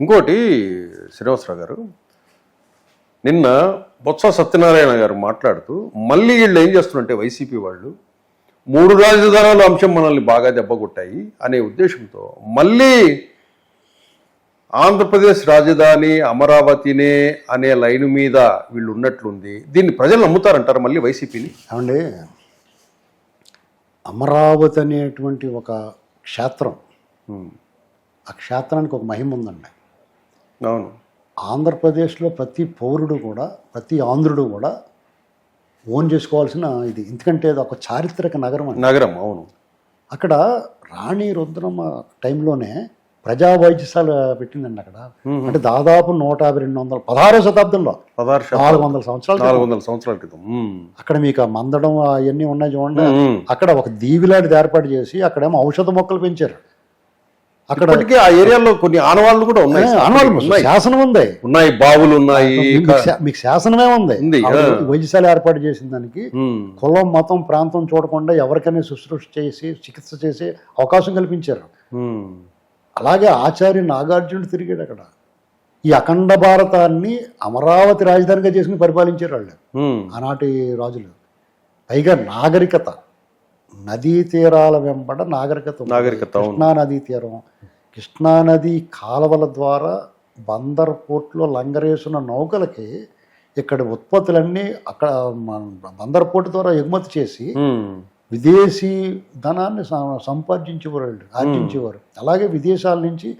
ఇంకోటి శ్రీనివాసరావు గారు నిన్న బొత్స సత్యనారాయణ గారు మాట్లాడుతూ మళ్ళీ వీళ్ళు ఏం చేస్తున్నారంటే వైసీపీ వాళ్ళు మూడు రాజధానుల అంశం మనల్ని బాగా దెబ్బకొట్టాయి అనే ఉద్దేశంతో మళ్ళీ ఆంధ్రప్రదేశ్ రాజధాని అమరావతినే అనే లైన్ మీద వీళ్ళు ఉన్నట్లుంది. దీన్ని ప్రజలు నమ్ముతారంటారు మళ్ళీ వైసీపీని? ఏమండి అమరావతి అనేటువంటి ఒక క్షేత్రం ఆ క్షేత్రానికి ఒక మహిమ ఉందండి. అవును. ఆంధ్రప్రదేశ్లో ప్రతి పౌరుడు కూడా ప్రతి ఆంధ్రుడు కూడా ఓన్ చేసుకోవాల్సిన ఇది. ఎందుకంటే అది ఒక చారిత్రక నగరం నగరం అవును. అక్కడ రాణి రుద్రమ్మ టైంలోనే ప్రజా వైద్యశాల పెట్టిందండి అక్కడ. అంటే దాదాపు నూట యాభై రెండు వందల పదహారో శతాబ్దంలో. నాలుగు వందల సంవత్సరాలు నాలుగు వందల సంవత్సరాల క్రితం. అక్కడ మీకు మందడం అవన్నీ ఉన్నాయి చూడండి. అక్కడ ఒక దీవిలాంటిది ఏర్పాటు చేసి అక్కడేమో ఔషధ మొక్కలు పెంచారు. అక్కడ ఆ ఏరియాలో కొన్ని ఆనవాళ్ళు కూడా ఉన్నాయి. ఆనవాళ్ళు శాసనం ఉంది. ఉన్నాయి బావులు ఉన్నాయి మీకు శాసనమే ఉంది. వైద్యశాల ఏర్పాటు చేసిన దానికి. కులం మతం ప్రాంతం చూడకుండా ఎవరికైనా శుశ్రూష చేసి చికిత్స చేసే అవకాశం కల్పించారు. అలాగే ఆచార్య నాగార్జునుడు తిరిగాడు అక్కడ. ఈ అఖండ భారతాన్ని అమరావతి రాజధానిగా చేసుకుని పరిపాలించారు వాళ్ళు. ఆనాటి రాజులు. పైగా నాగరికత. నదీ తీరాల వెంబడ నాగరికత. నాగరికత. కృష్ణా నదీ తీరం కృష్ణా నది కాలువల ద్వారా బందర్ పోర్ట్లో లంగరేసిన నౌకలకి ఇక్కడ ఉత్పత్తులన్నీ అక్కడ బందర్ పోర్టు ద్వారా ఎగుమతి చేసి. విదేశీ ధనాన్ని సంపాదించేవారు ఆర్జించేవారు అలాగే విదేశాల నుంచి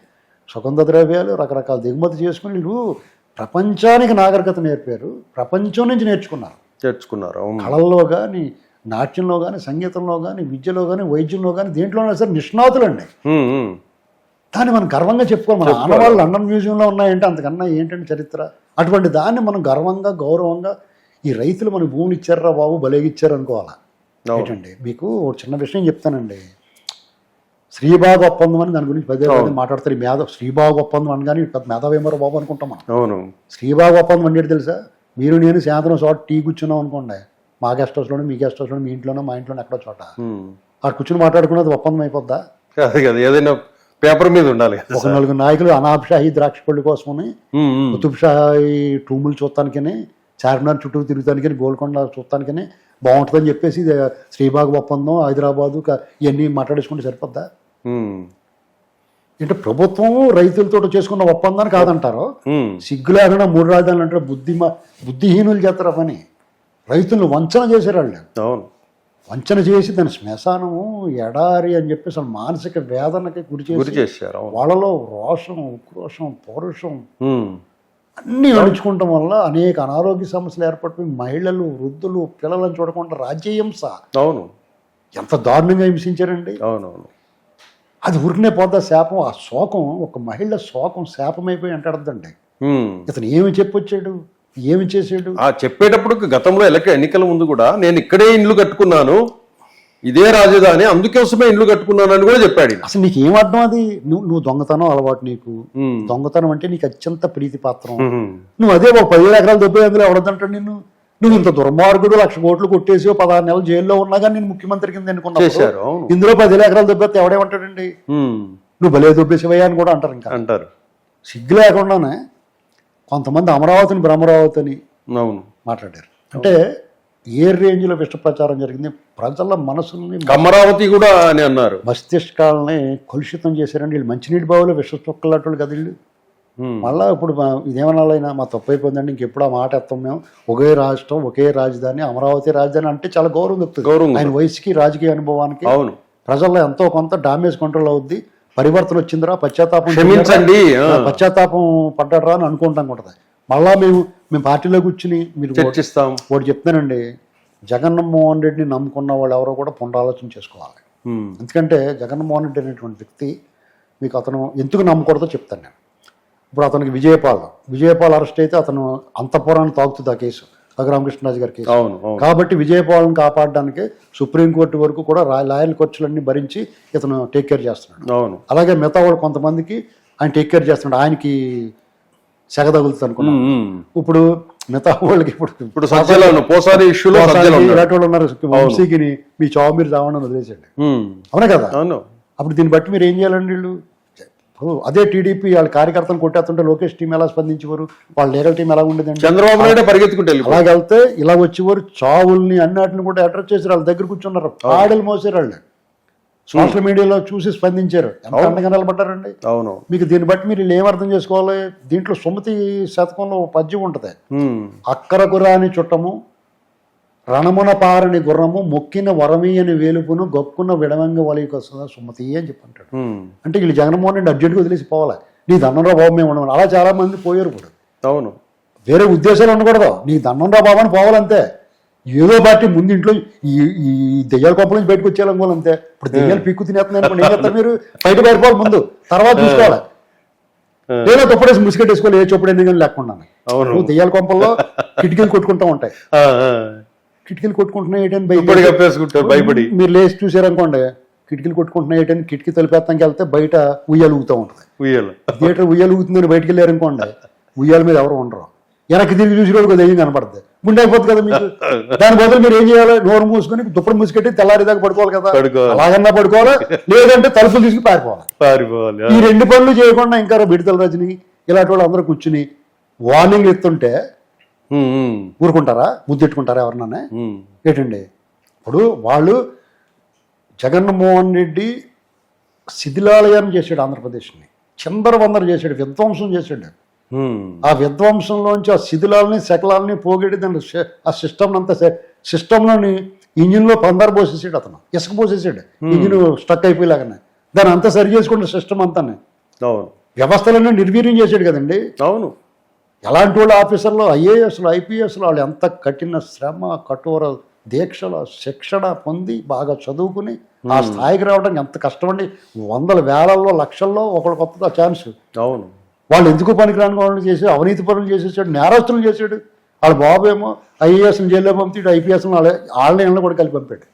సుగంధ ద్రవ్యాలు రకరకాల దిగుమతి చేసుకుని వీళ్ళు ప్రపంచానికి నాగరికత నేర్పారు ప్రపంచం నుంచి నేర్చుకున్నారు చేర్చుకున్నారు అవును కళల్లో కానీ నాట్యంలో కానీ సంగీతంలో కానీ విద్యలో కానీ వైద్యంలో కానీ దేంట్లోనే సరే నిష్ణాతులండి ఉమ్. ఉమ్. దాన్ని మనం గర్వంగా చెప్పుకోవాలి. మన ఆనవాళ్ళు లండన్ మ్యూజియంలో ఉన్నాయంటే అంతకన్నా ఏంటంటే చరిత్ర? అటువంటి దాన్ని మనం గర్వంగా గౌరవంగా ఈ రైతులు మన భూమిని ఇచ్చారా బాబు బలేగిచ్చారు అనుకోవాలా. ఏంటండి? మీకు ఒక చిన్న విషయం చెప్తానండి. శ్రీబాగ్ ఒప్పందం అని దాని గురించి పదే పదే మాట్లాడతారు. మేధ శ్రీబాగ్ ఒప్పందం అనగానే పెద్ద మేధావేమరో బాబు అనుకుంటాం మనం. అవును. శ్రీబాగ్ ఒప్పందం అంటే తెలుసా? మీరు నేను సాయంత్రం చోట టీ కూర్చున్నాం అనుకోండి. మా గెస్ట్ హౌస్లోనే మీ గెస్ట్ హౌస్లోనే మీ ఇంట్లోనో మా ఇంట్లోనే ఎక్కడో చోట. అక్కడ కూర్చుని మాట్లాడుకున్నది ఒప్పందం అయిపోద్దా? ఏదైనా పేపర్ మీద ఉండాలి ఒక నలుగురు నాయకులు అనాబ్షాహి ద్రాక్ష పళ్ళు కోసమని ఉమ్. ఉమ్. కుతుబ్ షాహి టూములు చూడటానికని చార్మినార్ చుట్టూ తిరుగుతానికని గోల్కొండ చూడటానికని బాగుంటుందని చెప్పేసి ఇది శ్రీబాగ్ ఒప్పందం హైదరాబాదు ఇవన్నీ మాట్లాడేసుకుంటే సరిపోద్దా. అంటే ప్రభుత్వం రైతులతో చేసుకున్న ఒప్పందాన్ని కాదంటారు ఉమ్. సిగ్గు లేకుండా మూడు రాజధానులు అంటే బుద్ధి బుద్ధిహీనులు చేస్తారు పని రైతులను వంచన చేశారు వాళ్ళు అవును వంచన చేసి దాని శ్మశానము ఎడారి అని చెప్పి అసలు మానసిక వేదనకి గురి గురి చేశారు వాళ్ళలో రోషం ఉక్రోషం పౌరుషం. అన్నీ నడుచుకోవటం వల్ల అనేక అనారోగ్య సమస్యలు ఏర్పడిపోయి మహిళలు వృద్ధులు పిల్లలను చూడకుండా రాజ్యహింస అవును. ఎంత దారుణంగా హింసించారండి. అవునవును. అది ఉరికినే పోతా శాపం ఆ శోకం ఒక మహిళ శోకం శాపమైపోయి అంటాడుదండి ఉమ్. ఇతను ఏమి చెప్పొచ్చాడు? ఏమి చేసాడు ఆ చెప్పేటప్పుడు గతంలో ఎలక ఎన్నికల ముందు కూడా నేను ఇక్కడే ఇండ్లు కట్టుకున్నాను ఇదే రాజధాని అందుకోసమే ఇండ్లు కట్టుకున్నాను అని కూడా చెప్పాడు. అసలు నీకు ఏం అర్థం అది? నువ్వు నువ్వు దొంగతనం అలవాటు నీకు. దొంగతనం అంటే నీకు అత్యంత ప్రీతి పాత్రం. నువ్వు అదే ఒక పదివేల ఎకరాలు దొబ్బే అందులో ఎవడదంటాడు నిన్ను? నువ్వు ఇంత దుర్మార్గుడు లక్ష కోట్లు కొట్టేసి పదహారు నెలలు జైల్లో ఉన్నా కానీ నేను ముఖ్యమంత్రి కింద అవును. ఇందులో పదివేల ఎకరాలు దొబ్బేస్తే ఎవడేమంటాడండి. నువ్వు భలే దొబ్బేసివయ్యా అని కూడా అంటారు ఇంకా. అంటారు. సిగ్గు లేకుండానే కొంతమంది అమరావతిని బ్రహ్మరావతిని అవును. మాట్లాడారు. అంటే ఏ రేంజ్లో విష్ట ప్రచారం జరిగింది? ప్రజల మనసుల్ని కమరావతి కూడా అని అన్నారు. మస్తిష్కాలని కలుషితం చేశారండి. వీళ్ళు మంచినీటి బావులో విష చుక్కలాంటి కదా వీళ్ళు. మళ్ళా ఇప్పుడు ఇదేమనాలైనా మా తప్పు అయిపోయిందండి. ఇంకెప్పుడు ఆ మాట ఎత్తాం మేము. ఒకే రాష్ట్రం ఒకే రాజధాని అమరావతి రాజధాని అంటే చాలా గౌరవం దొరుకుతుంది గౌరవం ఆయన వయసుకి రాజకీయ అనుభవానికి అవును. ప్రజల్లో ఎంతో కొంత డామేజ్ కంట్రోల్ అవుద్ది. పరివర్తన వచ్చిందిరా పశ్చాత్తాపం క్షమించండి? పశ్చాత్తాపం పడ్డారా అని అనుకుంటాం ఉంటుంది మళ్ళా మేము మేము పార్టీలో కూర్చుని మీరు చర్చిస్తాం. ఒకటి చెప్తానండి జగన్మోహన్ రెడ్డిని నమ్ముకున్న వాళ్ళు ఎవరో కూడా పునరాలోచన చేసుకోవాలి. ఎందుకంటే జగన్మోహన్ రెడ్డి అనేటువంటి వ్యక్తి మీకు అతను ఎందుకు నమ్మకూడదో చెప్తాను నేను. ఇప్పుడు అతనికి విజయపాల్ విజయపాల్ అరెస్ట్ అయితే అతను అంతపురాన్ని తాగుతుంది ఆ కేసు. రఘురామకృష్ణరాజు గారి కేసు. అవును అవును. కాబట్టి విజయపాలను కాపాడడానికి సుప్రీంకోర్టు వరకు కూడా లాయర్ ఖర్చులన్నీ భరించి ఇతను టేక్ కేర్ చేస్తున్నాడు. అవును. అలాగే మిగతా వాళ్ళు కొంతమందికి ఆయన టేక్ కేర్ చేస్తున్నాడు. ఆయనకి సెగ తగులుతుంది అనుకున్నాం ఉమ్, ఉమ్. ఇప్పుడు మిగతా వాళ్ళకి ఇప్పుడు ఇప్పుడు పోసారి ఇష్యూలో. ఇలాంటి వాళ్ళు ఉన్నారు. వంశీకిని మీ చావు మీరు చావని వదిలేసండి. అవునా కదా? అవును. అప్పుడు దీన్ని బట్టి మీరు ఏం చేయాలండి వీళ్ళు? అదే టీడీపీ వాళ్ళ కార్యకర్తలు కొట్టేస్తుంటే లోకేష్ టీం ఎలా స్పందించేవారు? వాళ్ళ లీగల్ టీం ఎలా ఉండేదండి? చంద్రబాబు నాయుడు పరిగెత్తుకుంటే వెళ్ళిపోయాడు. అలాగెళ్తే ఇలా వచ్చేవారు చావుల్ని అన్నిటిని కూడా అట్రాక్ట్ చేశారు వాళ్ళ దగ్గర కూర్చున్నారు ఆడలు మోసారు వాళ్ళు సోషల్ మీడియాలో చూసి స్పందించారు. ఎంత అండగా నిలబడ్డారండి. అవును. మీకు దీన్ని బట్టి మీరు వీళ్ళు ఏం అర్థం చేసుకోవాలి? దీంట్లో సుమతి శతకంలో పద్యం ఉంటుంది. ఉమ్, అక్కర గురాని చుట్టము రణమున పారని గుర్రము మొక్కిన వరమీయని వేలుపును గొక్కున విడవంగ వలయకొస్తుందా సుమతి అని చెప్పి అంటాడు అంటే వీళ్ళు జగన్మోహన్ రెడ్డి అర్జెంట్గా వదిలేసి పోవాలి. నీ దండంలో బాబు మేము ఉండమని. అలా చాలా మంది పోయారు ఇప్పుడు అవును. వేరే ఉద్దేశాలు ఉండకూడదు. నీ దండంలో బాబు అని పోవాలంతే. ఏదో పార్టీ ముందు ఇంట్లో ఈ ఈ దెయ్యాల కొంపల నుంచి బయటకు వచ్చేయాలనుకోవాలి అంతే ఇప్పుడు దెయ్యాలు పిక్కు తినేస్తున్నాయి ఏం మీరు? బయట పారిపోవాలి ముందు. తర్వాత చూసుకోవాలి. లేదా తొప్పడేసి ముసుగెట్ వేసుకోవాలి ఏ చొప్పుడు ఎన్ని లేకుండా. నువ్వు దెయ్యాల కొంపల్లో కిటికీలు కొట్టుకుంటూ ఉంటాయి. కిటికీలు కొట్టుకుంటున్నాయి ఏంటని కప్పేసుకుంటారు భయపడి. మీరు లేచి చూసారనుకోండి కిటికీలు కొట్టుకుంటున్నాయి ఏంటని కిటికీ తలిపేస్తానికి వెళ్తే బయట ఉయ్యాలు ఊగుతూ ఉంటుంది. ఉయ్యాల. థియేటర్ ఉయ్యాలు ఊగుతుందని బయటికి వెళ్ళారు అనుకోండి ఉయ్యాల మీద ఎవరు ఉండరు. వెనక్కి తిరిగి చూసి కూడా దెయ్యం కనపడుతుంది గుండె అయిపోతుంది కదా మీకు? దాని బదులు మీరు ఏం చేయాలి? నోరు మూసుకొని దుప్పటి మూసుకెట్టి తెల్లారిదాకా పడుకోవాలి కదా. అలాగన్నా పడుకోవాలి? లేదంటే తలుపులు తీసుకుని పారిపోవాలి. పారిపోవాలి ఈ రెండు పనులు చేయకుండా ఇంకా బిడతల రజని ఇలాంటి వాళ్ళు అందరూ కూర్చుని వార్నింగ్ ఇస్తుంటే ఉమ్, ఊరుకుంటారా? ముద్దెట్టుకుంటారా ఎవరన్నా? ఏంటండి? ఇప్పుడు వాళ్ళు జగన్మోహన్ రెడ్డి శిథిలాలయం చేశాడు ఆంధ్రప్రదేశ్ని. చిందరవందర చేశాడు విధ్వంసం చేశాడు. ఆ విధ్వంసంలోంచి ఆ శిథిలాలని శకలాలని పోగొట్టి దాని ఆ సిస్టమ్ అంతా సిస్టంలోని ఇంజిన్లో పందరు పోసేసాడు అతను. ఇసుక పోసేసాడు. Engine stuck అయిపోయేలాగానే. దాన్ని అంతా సరి చేసుకుంటే సిస్టమ్ అంతా అవును. వ్యవస్థలన్నీ నిర్వీర్యం చేశాడు కదండి. అవును. ఎలాంటి వాళ్ళు ఆఫీసర్లు? ఐఏఎస్లు ఐపీఎస్లు వాళ్ళు ఎంత కఠిన శ్రమ కఠోర దీక్షల శిక్షణ పొంది బాగా చదువుకుని ఆ స్థాయికి రావడానికి ఎంత కష్టమండి? వందల వేలల్లో లక్షల్లో ఒకళ్ళకి వస్తుంది ఆ ఛాన్స్. అవును. వాళ్ళు ఎందుకు పనికిరాని వాళ్ళు చేసి అవినీతి పనులు చేసేసాడు నేరస్తులు చేశాడు వాళ్ళ బాబు ఏమో ఐఏఎస్ని జైల్లో పంపించాడు ఐపీఎస్ని వాళ్ళ వాళ్ళని కూడా కలిపి పంపాడు.